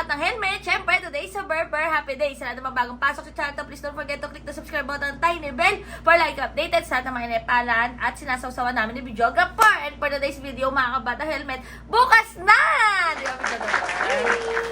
Batang Helmet. Siyempre, today is a Berber Happy Day. Sa lahat ng mga bagong pasok sa channel, please don't forget to click the subscribe button, tiny bell, for like updated sa lahat ng mga inepalan at sinasawsawan namin ni Videographer. And for today's video, mga kabata helmet, bukas na! Di ba?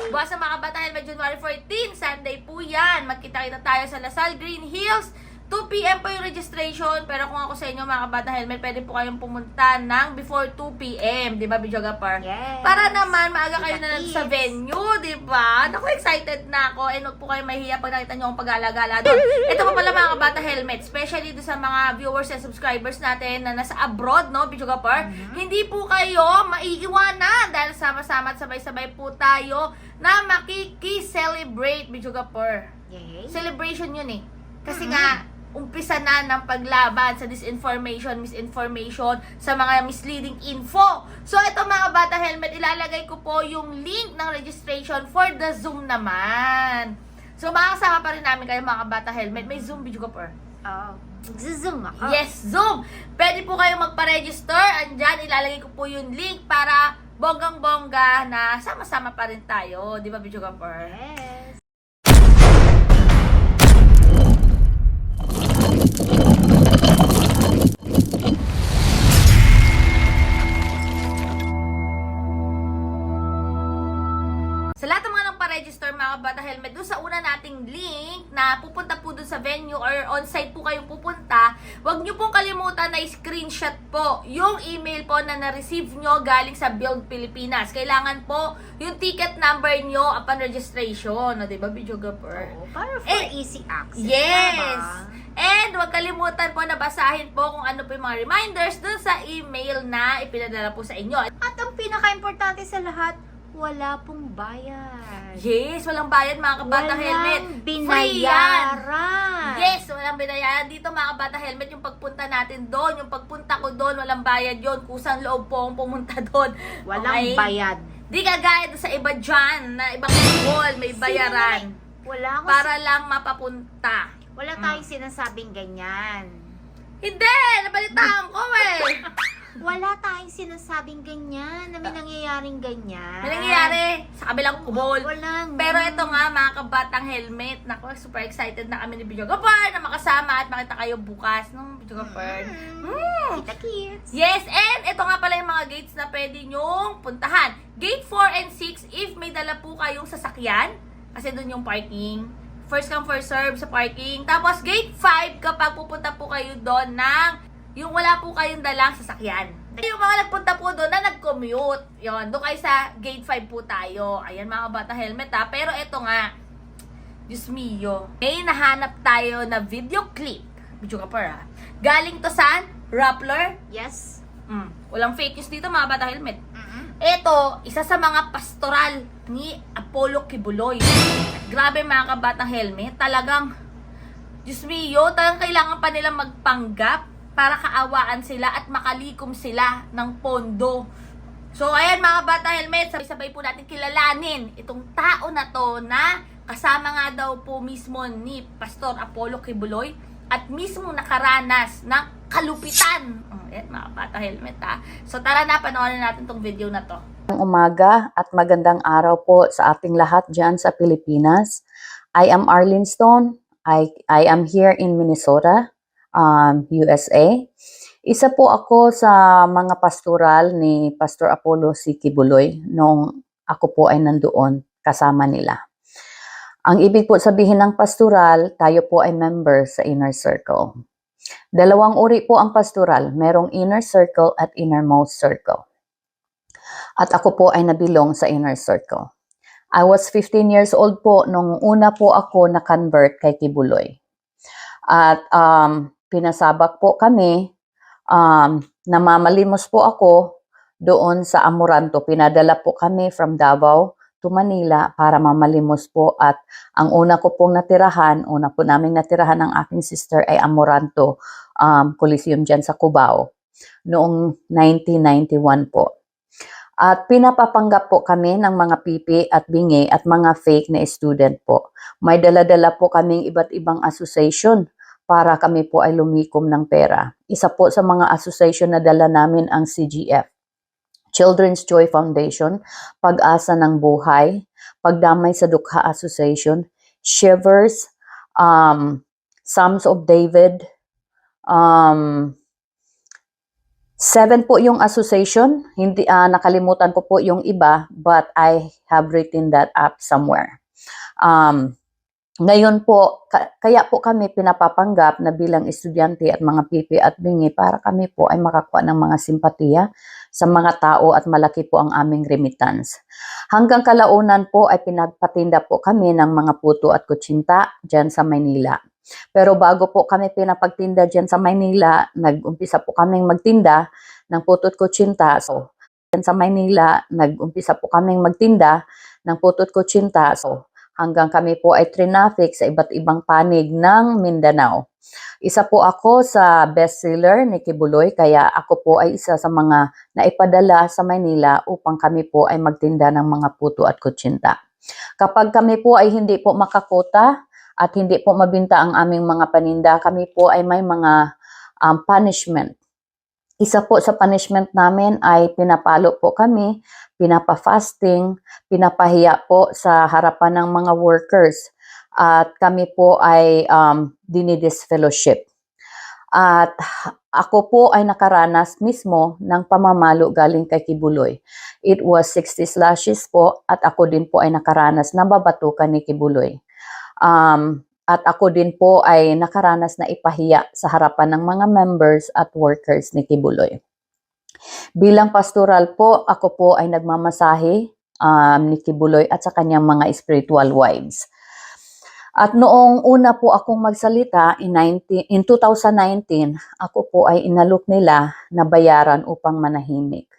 Bukas na mga kabata helmet, January 14, Sunday po yan. Magkita-kita tayo sa Lasal Green Hills. 2pm po yung registration, pero kung ako sa inyo mga kabata helmet, pwede po kayong pumunta ng before 2pm, di ba, Videographer? Yes. Para naman maaga kayo na lang sa venue, di ba? Naku, excited na ako. And huwag po kayo mahihiya pag nakita nyo ang pag-alagala doon. Ito po pala mga kabata helmet, especially doon sa mga viewers and subscribers natin na nasa abroad, no, Videographer? Hindi po kayo maiiwanan dahil sama-sama at sabay-sabay po tayo na makiki-celebrate, Videographer. Yay. Celebration yun eh. Kasi nga, umpisa na ng paglaban sa disinformation, misinformation, sa mga misleading info. So, ito mga bata helmet, ilalagay ko po yung link ng registration for the Zoom naman. So, makakasama pa rin namin kayo mga bata helmet. May Zoom video ko per. Oh. Zoom ako. Yes, Zoom! Pwede po kayo magpa-register. Andyan, ilalagay ko po yung link para bonggang-bongga na sama-sama pa rin tayo. Di ba, video per? Yes. Mga bata helmet, doon sa una nating link na pupunta po doon sa venue or on-site po kayong pupunta, huwag nyo pong kalimutan na screenshot po yung email po na na-receive nyo galing sa Build Pilipinas. Kailangan po yung ticket number nyo upon registration. No, diba, videographer? Oh, para for Eh, easy access. Yes! Tama. And huwag kalimutan po na basahin po kung ano po yung mga reminders dun sa email na ipinadala po sa inyo. At ang pinaka-importante sa lahat, wala pong bayad. Yes, walang bayad mga kabata helmet. Walang yan. binayaran. Yes, walang binayaran. Dito mga kabata helmet, yung pagpunta natin doon, yung pagpunta ko doon, walang bayad yon Kusang loob po akong pumunta doon. Walang Okay? bayad. Di kagaya sa iba dyan, na ibang mall, may bayaran. Wala akong Para lang mapapunta. Wala Mm. tayong sinasabing ganyan. Hindi! Nabalitaan ko eh! Wala tayong sinasabing ganyan na may nangyayaring ganyan. May nangyayari sa kabilang kubol. Wala nga. Pero ito nga mga kabatang helmet, nako super excited na kami ni Videographer na makasama at makita kayo bukas ng Videographer. Mm. Mm. Kita kids. Yes, and ito nga pala yung mga gates na pwede nyong puntahan. Gate 4 and 6 if may dala po kayong sasakyan, kasi doon yung parking. First come, first serve sa parking. Tapos gate 5 kapag pupunta po kayo doon ng yung wala po kayong dalang sasakyan. Yung mga nagpunta po doon na nag-commute, yon doon kayo sa gate 5 po tayo. Ayan mga bata helmet ha. Pero ito nga, Diyos mio, may nahanap tayo na video clip. Video ka pa ha. Galing to saan? Rappler? Yes. Mm. Walang fake news dito mga bata helmet. Mm-mm. Ito, isa sa mga pastoral ni Apollo Kibuloy. At grabe mga kabata helmet, talagang, Diyos mio, talagang kailangan pa nilang magpanggap para kaawaan sila at makalikom sila ng pondo. So, ayan mga bata helmet, sabay-sabay po natin kilalanin itong tao na to na kasama nga daw po mismo ni Pastor Apollo Kibuloy at mismo nakaranas ng kalupitan. Oh, ayan mga bata helmet ha. So, tara na, panoorin natin tong video na to. Umaga at magandang araw po sa ating lahat dyan sa Pilipinas. I am Arlene Stone. I, I am here in Minnesota, um, USA. Isa po ako sa mga pastoral ni Pastor Apollo C. Kibuloy nung ako po ay nandoon kasama nila. Ang ibig po sabihin ng pastoral, tayo po ay member sa inner circle. Dalawang uri po ang pastoral, merong inner circle at innermost circle at ako po ay nabilong sa inner circle. I was 15 years old po nung una po ako na-convert kay Kibuloy. At um, pinasabak po kami, um, namamalimos po ako doon sa Amoranto. Pinadala po kami from Davao to Manila para mamalimos po at ang una ko pong natirahan, una po naming natirahan ng aking sister ay Amoranto um, Coliseum dyan sa Cubao noong 1991 po. At pinapapanggap po kami ng mga pipi at bingi at mga fake na student po. May dala-dala po kaming iba't ibang association para kami po ay lumikom ng pera. Isa po sa mga association na dala namin ang CGF. Children's Joy Foundation, Pag-asa ng Buhay, Pagdamay sa Dukha Association, Shivers, um, Psalms of David, um, seven po yung association. Hindi, ah, nakalimutan ko po yung iba, but I have written that up somewhere. Um, ngayon po, ka- kaya po kami pinapapanggap na bilang estudyante at mga pipi at bingi para kami po ay makakuha ng mga simpatiya sa mga tao at malaki po ang aming remittance. Hanggang kalaunan po ay pinagpatinda po kami ng mga puto at kutsinta dyan sa Maynila. Pero bago po kami pinapagtinda dyan sa Maynila, nag-umpisa po kaming magtinda ng puto at kutsinta. So, dyan sa Maynila, nag-umpisa po kaming magtinda ng puto at kutsinta. So, hanggang kami po ay trinaffic sa iba't ibang panig ng Mindanao. Isa po ako sa bestseller ni Kibuloy, kaya ako po ay isa sa mga naipadala sa Maynila upang kami po ay magtinda ng mga puto at kutsinta. Kapag kami po ay hindi po makakota at hindi po mabinta ang aming mga paninda, kami po ay may mga um, punishment. Isa po sa punishment namin ay pinapalo po kami, pinapa-fasting, pinapahiya po sa harapan ng mga workers at kami po ay um, dinidisfellowship. At ako po ay nakaranas mismo ng pamamalo galing kay Kibuloy. It was 60 slashes po at ako din po ay nakaranas na babatukan ni Kibuloy. Um, at ako din po ay nakaranas na ipahiya sa harapan ng mga members at workers ni Kibuloy. Bilang pastoral po, ako po ay nagmamasahe um, ni Kibuloy at sa kanyang mga spiritual wives. At noong una po akong magsalita in, 19, in 2019, ako po ay inalok nila na bayaran upang manahimik.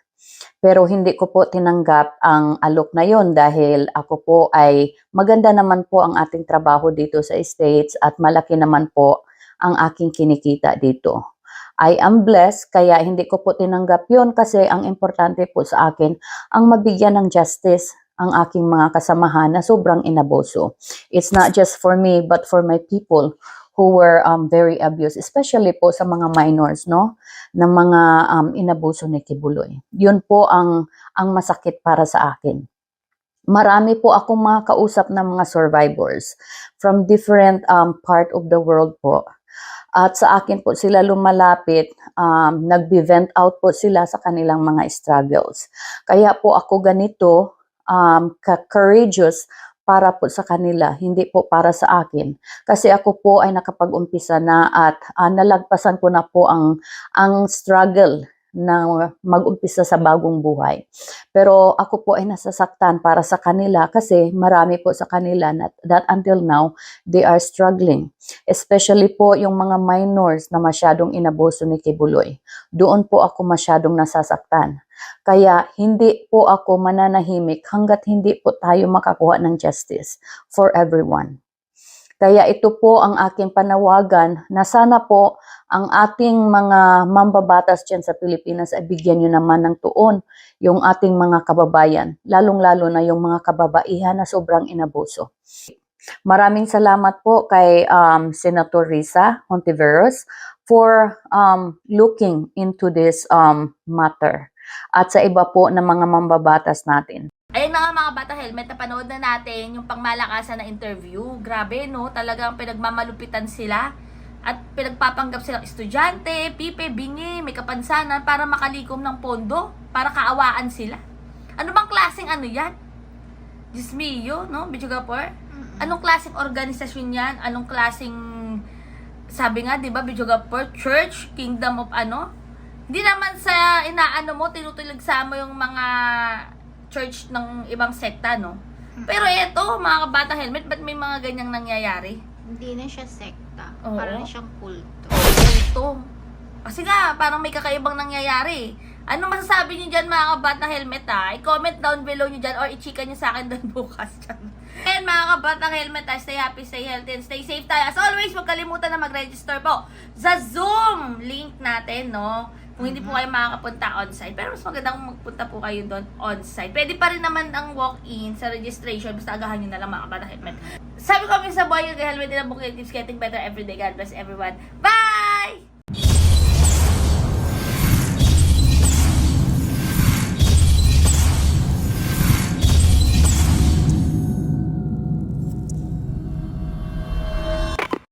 Pero hindi ko po tinanggap ang alok na yon dahil ako po ay maganda naman po ang ating trabaho dito sa States at malaki naman po ang aking kinikita dito. I am blessed kaya hindi ko po tinanggap yon kasi ang importante po sa akin ang mabigyan ng justice ang aking mga kasamahan na sobrang inaboso. It's not just for me but for my people who were um, very abused, especially po sa mga minors, no? Na mga um, inabuso ni Kibuloy. Yun po ang, ang masakit para sa akin. Marami po akong mga kausap na mga survivors from different um, part of the world po. At sa akin po sila lumalapit, um, nag-vent out po sila sa kanilang mga struggles. Kaya po ako ganito, um, ka-courageous para po sa kanila, hindi po para sa akin. Kasi ako po ay nakapag-umpisa na at ah, nalagpasan ko na po ang, ang struggle na mag-umpisa sa bagong buhay. Pero ako po ay nasasaktan para sa kanila kasi marami po sa kanila na, that until now, they are struggling. Especially po yung mga minors na masyadong inabuso ni Kibuloy. Doon po ako masyadong nasasaktan. Kaya hindi po ako mananahimik hanggat hindi po tayo makakuha ng justice for everyone. Kaya ito po ang aking panawagan na sana po ang ating mga mambabatas dyan sa Pilipinas ay bigyan nyo naman ng tuon yung ating mga kababayan, lalong-lalo na yung mga kababaihan na sobrang inabuso. Maraming salamat po kay um, Senator Risa Hontiveros for um, looking into this um, matter at sa iba po ng mga mambabatas natin. Nga mga bata helmet, napanood na natin yung pangmalakasan na interview. Grabe no, talagang pinagmamalupitan sila at pinagpapanggap silang estudyante, pipe, bingi, may kapansanan para makalikom ng pondo, para kaawaan sila. Ano bang klaseng ano yan? Diyos mio, no? Bichugapor? Anong klaseng organisasyon yan? Anong klaseng, sabi nga, di ba, Bichugapor? Church? Kingdom of ano? Hindi naman sa inaano mo, tinutuligsa mo yung mga church ng ibang sekta, no? Pero eto, mga kabata helmet, ba't may mga ganyang nangyayari? Hindi na siya sekta. Oo. Parang siyang kulto. Ito. Kasi nga, parang may kakaibang nangyayari. Ano masasabi niyo dyan mga kabat na helmet ha? I-comment down below niyo dyan or i-chika niyo sa akin doon bukas dyan. And mga kabat helmet ha, stay happy, stay healthy, and stay safe tayo. As always, huwag kalimutan na mag-register po sa Zoom link natin, no? Kung hindi po kayo makakapunta on-site. Pero mas magandang magpunta po kayo doon on-site. Pwede pa rin naman ang walk-in sa registration. Basta agahan nyo na lang mga kabat ng helmet. Sabi ko kami sa buhay yung helmet nila bukid keeps getting better every day. God bless everyone. Bye!